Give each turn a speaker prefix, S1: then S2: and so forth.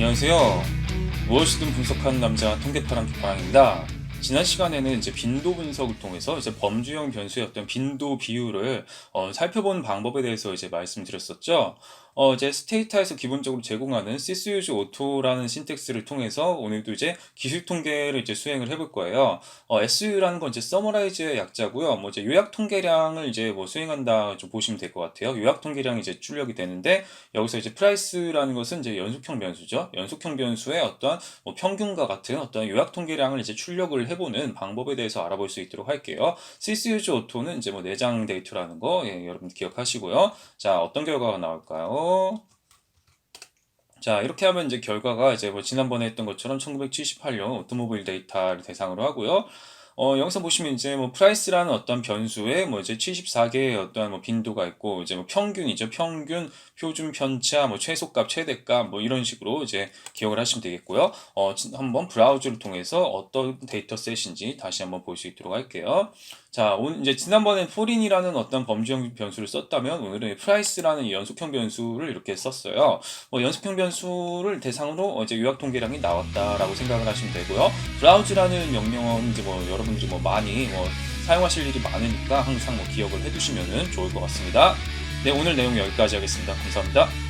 S1: 안녕하세요. 무엇이든 분석하는 남자 통계파랑 기파랑입니다. 지난 시간에는 이제 빈도 분석을 통해서 이제 범주형 변수의 어떤 빈도 비율을 어, 살펴보는 방법에 대해서 이제 말씀드렸었죠. 어, 이제 스테이타에서 기본적으로 제공하는 sysuse auto라는 신텍스를 통해서 오늘도 이제 기술 통계를 이제 수행을 해볼 거예요. 어, SU라는 건 이제 서머라이즈의 약자고요. 뭐 이제 요약 통계량을 이제 뭐 수행한다 좀 보시면 될 것 같아요. 요약 통계량이 이제 출력이 되는데 여기서 이제 프라이스라는 것은 이제 연속형 변수죠. 연속형 변수의 어떤 뭐 평균과 같은 어떤 요약 통계량을 이제 출력을 해보는 방법에 대해서 알아볼 수 있도록 할게요. sysuse auto는 이제 뭐 내장 데이터라는 거 예, 여러분 기억하시고요. 자 어떤 결과가 나올까요? 자, 이렇게 하면 이제 결과가 이제 뭐 지난번에 했던 것처럼 1978년 오토모빌 데이터를 대상으로 하고요. 어, 여기서 보시면 이제 뭐 프라이스라는 어떤 변수에 뭐 이제 74개의 어떤 뭐 빈도가 있고 이제 뭐 평균이죠. 평균, 표준 편차, 뭐 최소값, 최대값 뭐 이런 식으로 이제 기억을 하시면 되겠고요. 어, 진- 한번 브라우저를 통해서 어떤 데이터셋인지 다시 한번 볼 수 있도록 할게요. 자, 오늘 이제 지난번엔 포린이라는 어떤 범주형 변수를 썼다면 오늘은 프라이스라는 이 연속형 변수를 이렇게 썼어요. 뭐 연속형 변수를 대상으로 어, 이제 요약 통계량이 나왔다라고 생각을 하시면 되고요. 브라우즈라는 명령어는 이제 뭐 여러 분들이 뭐 많이 뭐 사용하실 일이 많으니까 항상 뭐 기억을 해두시면 좋을 것 같습니다. 네, 오늘 내용 여기까지 하겠습니다. 감사합니다.